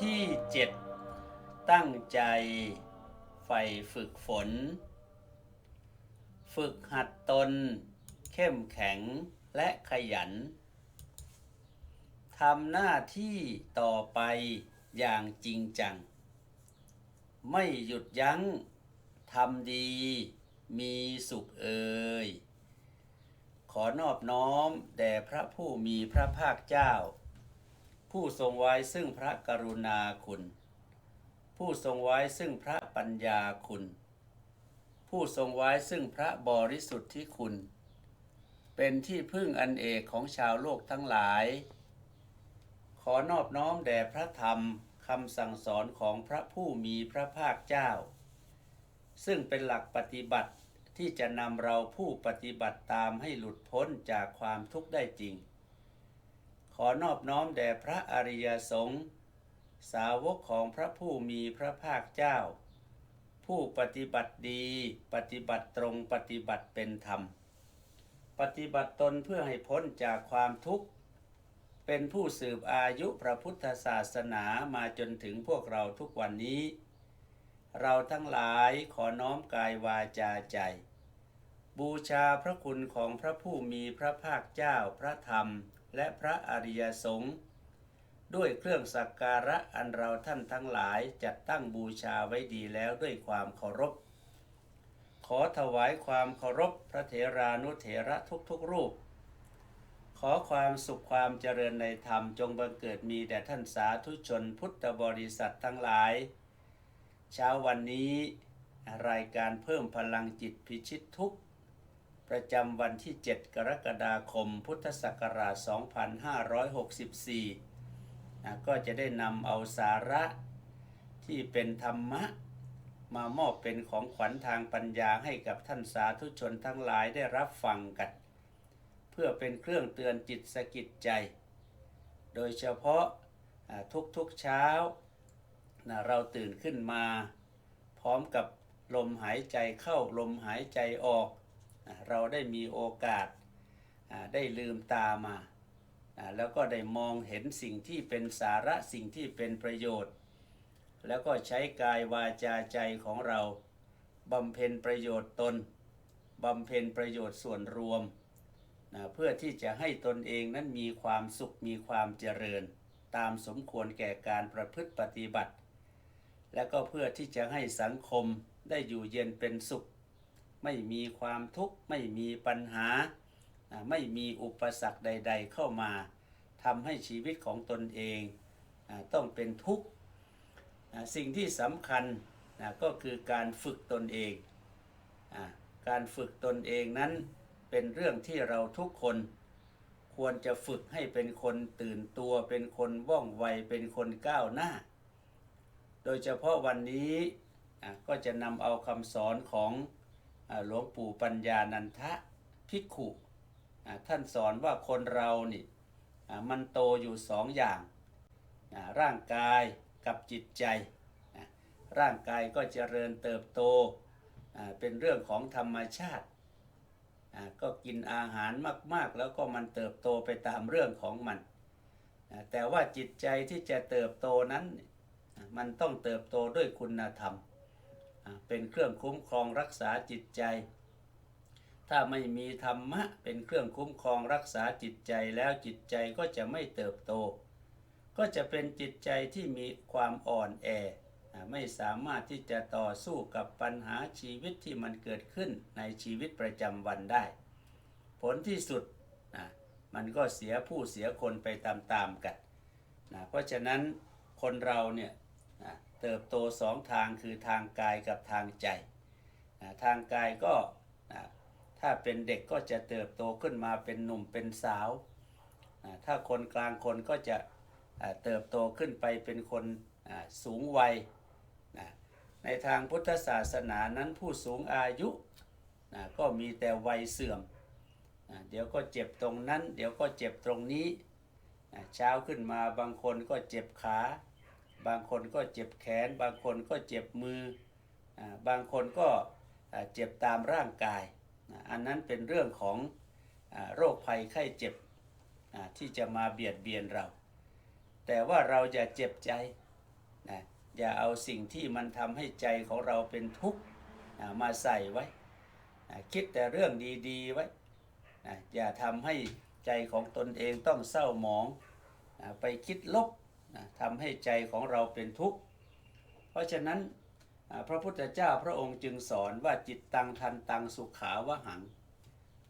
ที่เจ็ดตั้งใจใฝ่ฝึกฝน ฝึกหัดตน เข้มแข็งและขยันทำหน้าที่ต่อไปอย่างจริงจัง ไม่หยุดยัง้งทำดี มีสุขเอ่ยขอนอบน้อม แด่พระผู้มีพระภาคเจ้า ผู้ทรงไว้ซึ่งพระกรุณาคุณ ผู้ทรงไว้ซึ่งพระปัญญาคุณ ผู้ทรงไว้ซึ่งพระบริสุทธิคุณ เป็นที่พึ่งอันเอกของชาวโลกทั้งหลาย ขอนอบน้อมแด่พระธรรมคำสั่งสอนของพระผู้มีพระภาคเจ้า ซึ่งเป็นหลักปฏิบัติที่จะนำเราผู้ปฏิบัติตามให้หลุดพ้นจากความทุกข์ได้จริง ขอนอบน้อมแด่พระอริยสงฆ์สาวกของพระผู้มีพระภาคเจ้า ผู้ปฏิบัติดีปฏิบัติตรงปฏิบัติเป็นธรรม ปฏิบัติตนเพื่อให้พ้นจากความทุกข์ เป็นผู้สืบอายุพระพุทธศาสนามาจนถึงพวกเราทุกวันนี้ เราทั้งหลายขอน้อมกายวาจาใจ บูชาพระคุณของพระผู้มีพระภาคเจ้าพระธรรม และพระอริยสงฆ์ด้วยเครื่องสักการะอันเราท่านทั้งหลายจัดตั้งบูชาไว้ดีแล้วด้วยความเคารพ ขอถวายความเคารพพระเถรานุเถระทุกๆรูป ขอความสุขความเจริญในธรรมจงบังเกิดมีแด่ท่านสาธุชนพุทธบริษัททั้งหลาย เช้าวันนี้ รายการเพิ่มพลังจิตพิชิตทุก ประจำวันที่ 7 กรกฎาคม พุทธศักราช 2564นะก็จะได้นำเอาสาระที่เป็นธรรมะ มามอบเป็นของขวัญทางปัญญาให้กับท่านสาธุชนทั้งหลายได้รับฟังกัน เพื่อเป็นเครื่องเตือนจิตสกิดใจ โดยเฉพาะทุกๆเช้านะเราตื่นขึ้นมา พร้อมกับลมหายใจเข้าลมหายใจออก เราได้มีโอกาสได้ลืมตามาอ่าแล้วก็ได้มองเห็นสิ่งที่เป็นสาระสิ่งที่เป็นประโยชน์ แล้วก็ใช้กายวาจาใจของเราบำเพ็ญประโยชน์ตนบำเพ็ญประโยชน์ส่วนรวมนะเพื่อที่จะให้ตนเองนั้นมีความสุขมีความเจริญ ตามสมควรแก่การประพฤติปฏิบัติ และก็เพื่อที่จะให้สังคมได้อยู่เย็นเป็นสุข ไม่มีความทุกข์ไม่มีปัญหา ไม่มีอุปสรรคใด ๆ เข้ามาทำให้ชีวิตของตนเองต้องเป็นทุกข์สิ่งที่สำคัญก็คือการฝึกตนเอง การฝึกตนเองนั้นเป็นเรื่องที่เราทุกคนควรจะฝึกให้เป็นคนตื่นตัวเป็นคนว่องไวเป็นคนก้าวหน้า โดยเฉพาะวันนี้ก็จะนำเอาคำสอนของ หลวงปู่ปัญญานันทะภิกขุท่านสอนว่าคนเรานี่มันโตอยู่สองอย่าง ร่างกายกับจิตใจ ร่างกายก็เจริญเติบโตเป็นเรื่องของธรรมชาติ ก็กินอาหารมาก ๆ แล้วก็มันเติบโตไปตามเรื่องของมัน แต่ว่าจิตใจที่จะเติบโตนั้น มันต้องเติบโตด้วยคุณธรรม เป็นเครื่องคุ้มครองรักษาจิตใจ ถ้าไม่มีธรรมะเป็นเครื่องคุ้มครองรักษาจิตใจแล้วจิตใจก็จะไม่เติบโต ก็จะเป็นจิตใจที่มีความอ่อนแอ ไม่สามารถที่จะต่อสู้กับปัญหาชีวิตที่มันเกิดขึ้นในชีวิตประจำวันได้ ผลที่สุดนะมันก็เสียผู้เสียคนไปตามๆกันนะเพราะฉะนั้นคนเราเนี่ย เติบโตสองทางคือทางกายกับทางใจนะทางกายก็นะถ้าเป็นเด็กก็จะเติบโตขึ้นมาเป็นหนุ่มเป็นสาวนะถ้าคนกลางคนก็จะเติบโตขึ้นไปเป็นคนสูงวัยนะในทางพุทธศาสนานั้นผู้สูงอายุนะก็มีแต่วัยเสื่อมนะเดี๋ยวก็เจ็บตรงนั้น เดี๋ยวก็เจ็บตรงนี้นะเช้าขึ้นมาบางคนก็เจ็บขา บางคนก็เจ็บแขน บางคนก็เจ็บมือ บางคนก็เจ็บตามร่างกาย อันนั้นเป็นเรื่องของโรคภัยไข้เจ็บที่จะมาเบียดเบียนเรา แต่ว่าเราอย่าเจ็บใจนะอย่าเอาสิ่งที่มันทำให้ใจของเราเป็นทุกข์มาใส่ไว้ คิดแต่เรื่องดีๆไว้อย่าทำให้ใจของตนเองต้องเศร้าหมอง ไปคิดลบ นะทำให้ใจของเราเป็นทุกข์ เพราะฉะนั้นพระพุทธเจ้าพระองค์จึงสอนว่าจิตตังทันตังสุขาวหัง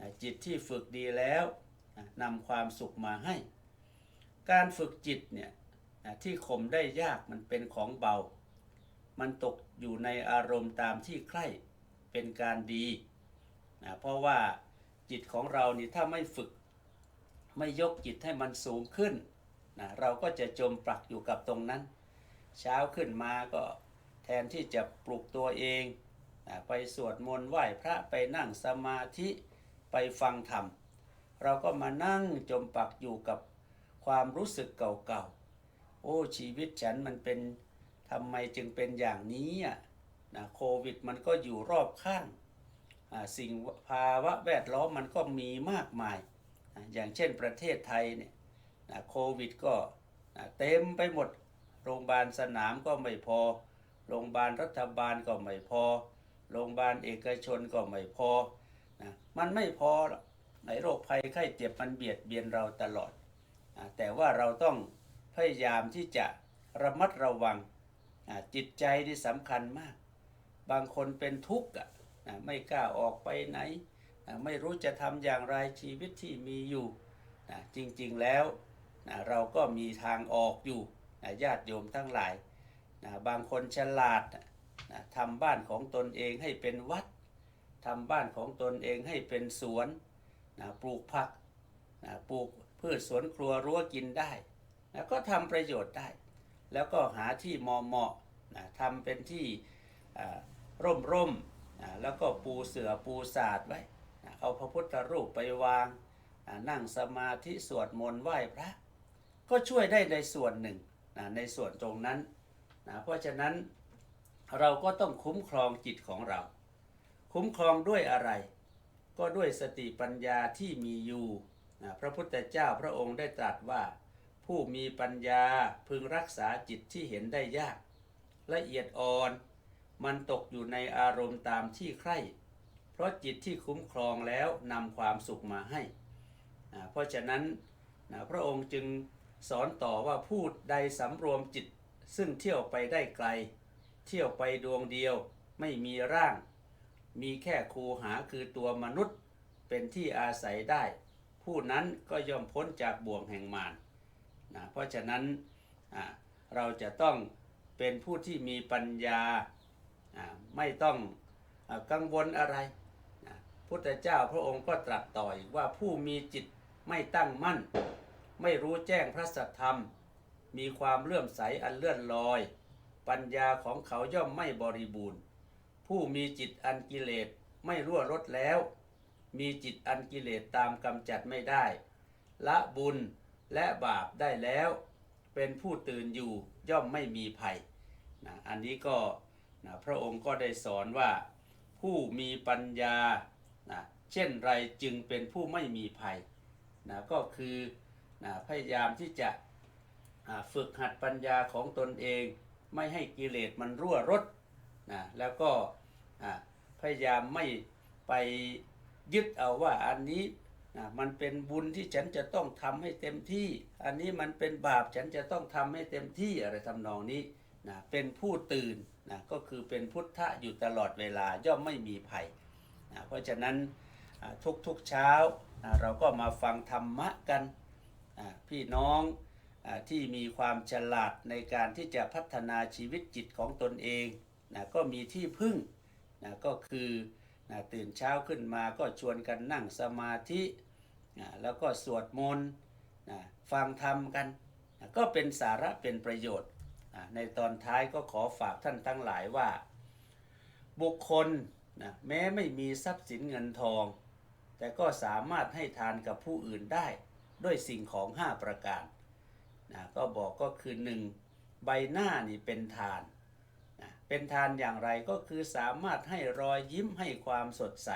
นะจิตที่ฝึกดีแล้วนะนำความสุขมาให้ การฝึกจิตเนี่ยนะที่ข่มได้ยากมันเป็นของเบา มันตกอยู่ในอารมณ์ตามที่ใคร่เป็นการดีนะเพราะว่าจิตของเรานี่ถ้าไม่ฝึกไม่ยกจิตให้มันสูงขึ้น นะเราก็จะจมปลักอยู่กับตรงนั้น เช้าขึ้นมาก็แทนที่จะปลุกตัวเองนะไปสวดมนต์ไหว้พระไปนั่งสมาธิไปฟังธรรม เราก็มานั่งจมปักอยู่กับความรู้สึกเก่าๆ โอ้ชีวิตฉันมันเป็นทำไมจึงเป็นอย่างนี้อะนะโควิดมันก็อยู่รอบข้างสิ่งภาวะแวดล้อมมันก็มีมากมาย อย่างเช่นประเทศไทยเนี่ย นะโควิดก็นะเต็มไปหมด โรงพยาบาลสนามก็ไม่พอ โรงพยาบาลรัฐบาลก็ไม่พอ โรงพยาบาลเอกชนก็ไม่พอนะมันไม่พอหรอกในโรคภัยไข้เจ็บมันเบียดเบียนเราตลอดอะแต่ว่าเราต้องพยายามที่จะระมัดระวังอะจิตใจที่สำคัญมาก บางคนเป็นทุกข์อะไม่กล้าออกไปไหนอะไม่รู้จะทำอย่างไรชีวิตที่มีอยู่อะจริงๆแล้ว อะเราก็มีทางออกอยู่นะญาติโยมทั้งหลายนะบางคนฉลาดนะทำบ้านของตนเองให้เป็นวัดทำบ้านของตนเองให้เป็นสวนนะปลูกผักนะปลูกพืชสวนครัวรั้วกินได้นะก็ทำประโยชน์ได้ แล้วก็หาที่เหมาะเหมาะนะทำเป็นที่ร่มร่มนะแล้วก็ปูเสือปูสาดไว้นะเอาพระพุทธรูปไปวางนะนั่งสมาธิสวดมนต์ไหว้พระ ก็ช่วยได้ในส่วนหนึ่งนะในส่วนตรงนั้นนะเพราะฉะนั้นเราก็ต้องคุ้มครองจิตของเรา คุ้มครองด้วยอะไร ก็ด้วยสติปัญญาที่มีอยู่นะพระพุทธเจ้าพระองค์ได้ตรัสว่า ผู้มีปัญญาพึงรักษาจิตที่เห็นได้ยาก ละเอียดอ่อน มันตกอยู่ในอารมณ์ตามที่ใคร่ เพราะจิตที่คุ้มครองแล้วนำความสุขมาให้นะเพราะฉะนั้นนะพระองค์จึง สอนต่อว่าผู้ใดสำรวมจิต ซึ่งเที่ยวไปได้ไกล เที่ยวไปดวงเดียวไม่มีร่าง มีแค่คูหาคือตัวมนุษย์เป็นที่อาศัยได้ ผู้นั้นก็ย่อมพ้นจากบ่วงแห่งมารนะเพราะฉะนั้นเราจะต้องเป็นผู้ที่มีปัญญาไม่ต้องอกังวลอะไรนะพุทธเจ้าพระองค์ก็ตรัสต่ออีกว่าผู้มีจิตไม่ตั้งมั่น ไม่รู้แจ้งพระสัทธรรม มีความเลื่อมใสอันเลื่อนลอย ปัญญาของเขาย่อมไม่บริบูรณ์ ผู้มีจิตอันกิเลสไม่รั่วลดแล้ว มีจิตอันกิเลสตามกำจัดไม่ได้ ละบุญและบาปได้แล้ว เป็นผู้ตื่นอยู่ย่อมไม่มีภัยนะอันนี้ก็นะพระองค์ก็ได้สอนว่า ผู้มีปัญญานะเช่นไรจึงเป็นผู้ไม่มีภัยนะก็คือ นะพยายามที่จะฝึกหัดปัญญาของตนเอง ไม่ให้กิเลสมันรั่วรดนะแล้วก็พยายามไม่ไปยึดเอาว่าอันนี้นะมันเป็นบุญที่ฉันจะต้องทำให้เต็มที่ อันนี้มันเป็นบาปฉันจะต้องทำให้เต็มที่อะไรทำนองนี้นะเป็นผู้ตื่นนะก็คือเป็นพุทธะอยู่ตลอดเวลาย่อมไม่มีภัยนะเพราะฉะนั้นทุกๆเช้านะเราก็มาฟังธรรมะกัน พี่น้องอที่มีความฉลาดในการที่จะพัฒนาชีวิตจิตของตนเองนะก็มีที่พึ่งนะก็คือนะตื่นเช้าขึ้นมาก็ชวนกันนั่งสมาธินะแล้วก็สวดมนต์นะฟังธรรมกันนะก็เป็นสาระเป็นประโยชน์ในตอนท้ายก็ขอฝากท่านทั้งหลายว่า บุคคลนะแม้ไม่มีทรัพย์สินเงินทอง แต่ก็สามารถให้ทานกับผู้อื่นได้ ด้วยสิ่งของ 5 ประการนะก็บอกก็คือ 1. ใบหน้านี่เป็นทานนะเป็นทานอย่างไรก็คือสามารถให้รอยยิ้มให้ความสดใส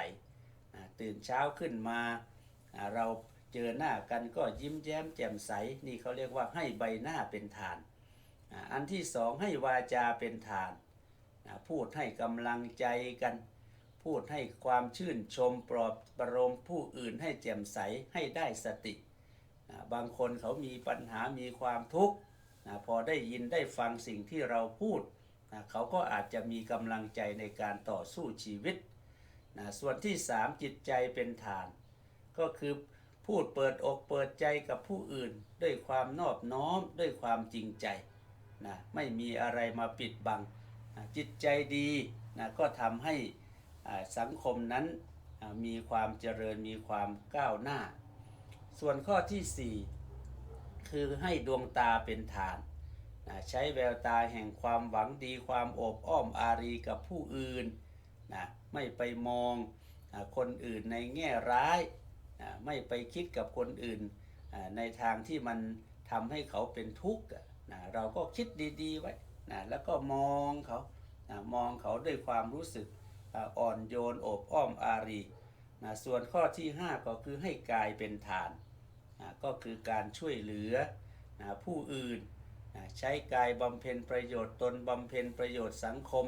นะตื่นเช้าขึ้นมาอ่าเราเจอหน้ากันก็ยิ้มแย้มแจ่มใส นี่เขาเรียกว่าให้ใบหน้าเป็นทานอ่าอันที่สองให้วาจาเป็นทานนะพูดให้กำลังใจกัน พูดให้ความชื่นชมปลอบประโลมผู้อื่นให้แจ่มใสให้ได้สติ บางคนเขามีปัญหามีความทุกข์นะพอได้ยินได้ฟังสิ่งที่เราพูดนะเขาก็อาจจะมีกำลังใจในการต่อสู้ชีวิตนะส่วนที่สามจิตใจเป็นฐาน ก็คือพูดเปิดอกเปิดใจกับผู้อื่น ด้วยความนอบน้อมด้วยความจริงใจนะไม่มีอะไรมาปิดบังนะจิตใจดีนะก็ทำให้สังคมนั้นมีความเจริญมีความก้าวหน้า ส่วนข้อที่ 4 คือให้ดวงตาเป็นฐานนะใช้แววตาแห่งความหวังดีความโอบอ้อมอารีกับผู้อื่นนะไม่ไปมองอาคนอื่นในแง่ร้ายนะไม่ไปคิดกับคนอื่นอ่าในทางที่มันทำให้เขาเป็นทุกข์อะนะเราก็คิดดีๆไว้นะแล้วก็มองเขานะมองเขาด้วยความรู้สึกอ่อ่อนโยนโอบอ้อมอารีนะส่วนข้อที่ 5 ก็คือให้กายเป็นฐาน นะก็คือการช่วยเหลือนะผู้อื่นนะใช้กายบำเพ็ญประโยชน์ตนบำเพ็ญประโยชน์สังคม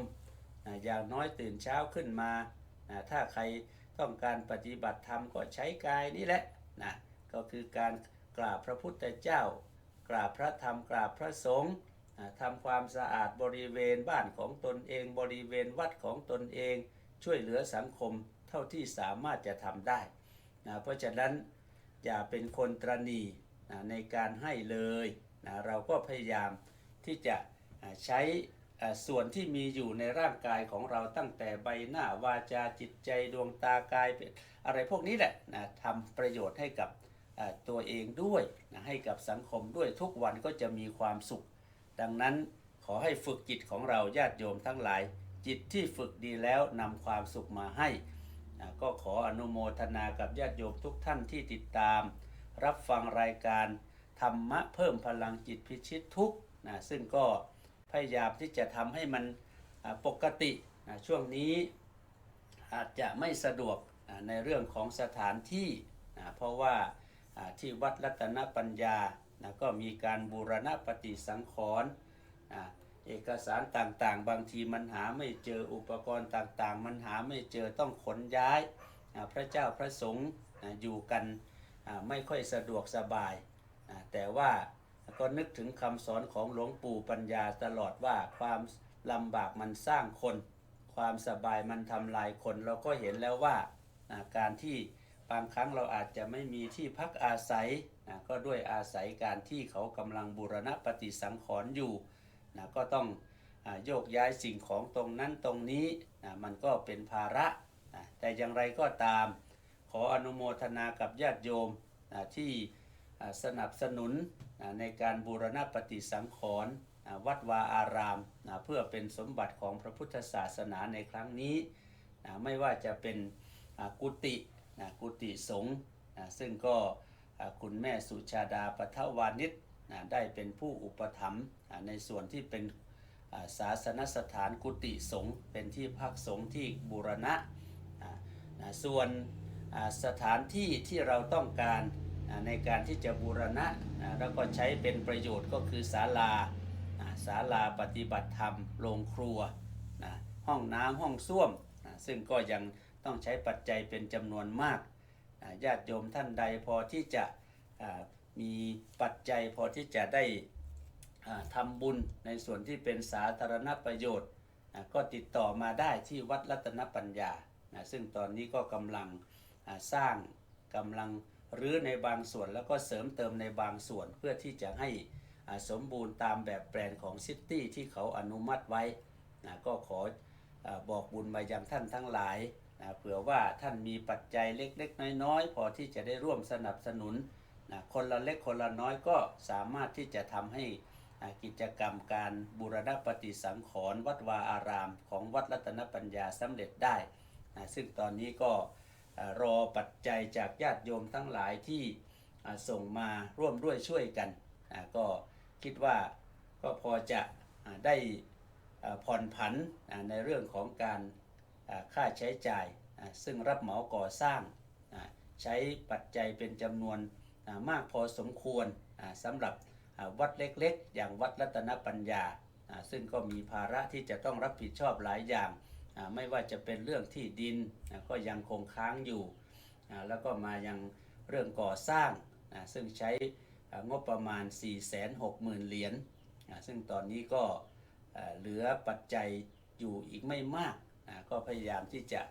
นะอย่างน้อยตื่นเช้าขึ้นมานะถ้าใครต้องการปฏิบัติธรรมก็ใช้กายนี่แหละนะก็คือการกราบพระพุทธเจ้า กราบพระธรรมกราบพระสงฆ์นะทำความสะอาดบริเวณบ้านของตนเอง บริเวณวัดของตนเอง ช่วยเหลือสังคมเท่าที่สามารถจะทำได้นะเพราะฉะนั้น อย่าเป็นคนตรณีนะในการให้เลยนะเราก็พยายามที่จะใช้ส่วนที่มีอยู่ในร่างกายของเราตั้งแต่ใบหน้าวาจาจิตใจดวงตากายอะไรพวกนี้แหละนะทำประโยชน์ให้กับตัวเองด้วยนะให้กับสังคมด้วยทุกวันก็จะมีความสุข ดังนั้นขอให้ฝึกจิตของเราญาติโยมทั้งหลาย จิตที่ฝึกดีแล้วนำความสุขมาให้ ก็ขออนุโมทนากับญาติโยมทุกท่านที่ติดตาม รับฟังรายการธรรมะเพิ่มพลังจิตพิชิตทุกนะซึ่งก็พยายามที่จะทำให้มันปกตินะช่วงนี้อาจจะไม่สะดวกอ่าในเรื่องของสถานที่นะเพราะว่าอ่าที่วัดรัตนปัญญานะก็มีการบูรณะปฏิสังขรณ์นะ เอกสารต่างๆ บางทีมันหาไม่เจออุปกรณ์ต่างๆ มันหาไม่เจอต้องขนย้ายพระเจ้าพระสงฆ์อยู่กันไม่ค่อยสะดวกสบาย แต่ว่าก็นึกถึงคำสอนของหลวงปู่ปัญญาตลอดว่าความลำบากมันสร้างคน ความสบายมันทำลายคน เราก็เห็นแล้วว่าการที่บางครั้งเราอาจจะไม่มีที่พักอาศัย ก็ด้วยอาศัยการที่เขากำลังบูรณะปฏิสังขรณ์อยู่ นะก็ต้องอโยกย้ายสิ่งของตรงนั้นตรงนี้นะมันก็เป็นภาระนะแต่อย่างไรก็ตาม ขออนุโมทนากับญาติโยมนะที่สนับสนุนนะในการบูรณะปฏิสังขรณ์นะวัดวาอารามนะเพื่อเป็นสมบัติของพระพุทธศาสนาในครั้งนี้นะไม่ว่าจะเป็นกุฏินะกุฏิสงฆ์นะซึ่งก็คุณแม่สุชาดาปทวานิช ได้เป็นผู้อุปถัมภ์ในส่วนที่เป็นาศาสนสถานกุฏิสงฆ์เป็นที่พักสงฆ์ที่บูรณะนะส่วนสถานที่ที่เราต้องการในการที่จะบูรณะแล้วก็ใช้เป็นประโยชน์ก็คือศาลาศาลาปฏิบัติธรรมโรงครัวนะห้องน้ำห้องส้วม ซึ่งก็ยังต้องใช้ปัจจัยเป็นจำนวนมากญาติโยมท่านใดพอที่จะ มีปัจจัยพอที่จะได้ทำบุญในส่วนที่เป็นสาธารณประโยชน์ก็ติดต่อมาได้ที่วัดรัตนปัญญาซึ่งตอนนี้ก็กำลังสร้างกำลังรื้อในบางส่วนแล้วก็เสริมเติมในบางส่วนเพื่อที่จะให้สมบูรณ์ตามแบบแปลนของซิตี้ที่เขาอนุมัติไว้นะก็ขออบอกบุญมายังท่านทั้งหลายนะเผื่อว่าท่านมีปัจจัยเล็กๆ น้อยๆ พอที่จะได้ร่วมสนับสนุน นะคนละเล็กคนละน้อยก็สามารถที่จะทำให้กิจกรรมการบูรณปฏิสังขรณ์วัดวาอาราม ของวัดรัตนปัญญาสำเร็จได้นะซึ่งตอนนี้ก็รอปัจจัยจากญาติโยมทั้งหลายที่ส่งมาร่วมด้วยช่วยกันอ่าก็คิดว่าก็พอจะได้ผ่อนผันในเรื่องของการค่าใช้จ่าย ซึ่งรับเหมาก่อสร้างใช้ปัจจัยเป็นจำนวน มากพอสมควรสำหรับวัดเล็กๆ อย่างวัดรัตนปัญญา ซึ่งก็มีภาระที่จะต้องรับผิดชอบหลายอย่าง ไม่ว่าจะเป็นเรื่องที่ดินก็ยังคงค้างอยู่ แล้วก็มายังเรื่องก่อสร้าง ซึ่งใช้งบประมาณ 460,000 เหรียญ ซึ่งตอนนี้ก็เหลือปัจจัยอยู่อีกไม่มาก ก็พยายามที่จะ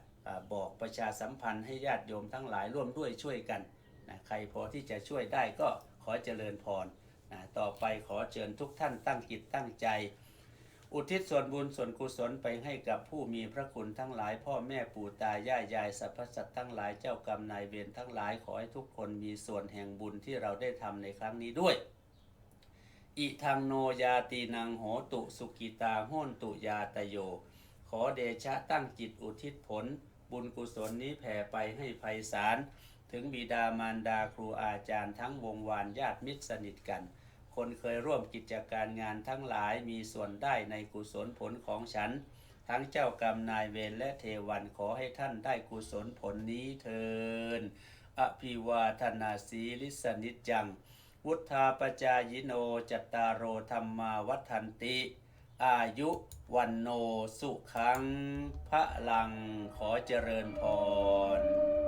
บอกประชาสัมพันธ์ให้ญาติโยมทั้งหลายร่วมด้วยช่วยกัน นะใครพอที่จะช่วยได้ก็ขอเจริญพรนะต่อไปขอเชิญทุกท่านตั้งจิตตั้งใจ อุทิศส่วนบุญส่วนกุศลไปให้กับผู้มีพระคุณทั้งหลาย พ่อแม่ปู่ตายายยายสรรพสัตว์ทั้งหลายเจ้ากรรมนายเวรทั้งหลายขอให้ทุกคนมีส่วนแห่งบุญที่เราได้ทำในครั้งนี้ด้วยอิทังโนยาตีนังโหตุสุกิตาโหนตุยาตโย ขอเดชะตั้งจิตอุทิศผล บุญกุศลนี้แผ่ไปให้ไพศาล ถึงบิดามารดาครูอาจารย์ทั้งวงวานญาติมิตรสนิทกัน คนเคยร่วมกิจการงานทั้งหลายมีส่วนได้ในกุศลผลของฉัน ทั้งเจ้ากรรมนายเวรและเทวันขอให้ท่านได้กุศลผลนี้เทินอภิวาทนาสีลิสนิจจัง วุธาปจายโนจัตตารโอธรรมาวัฏันติ อายุวันโนสุขังพระลังขอเจริญพร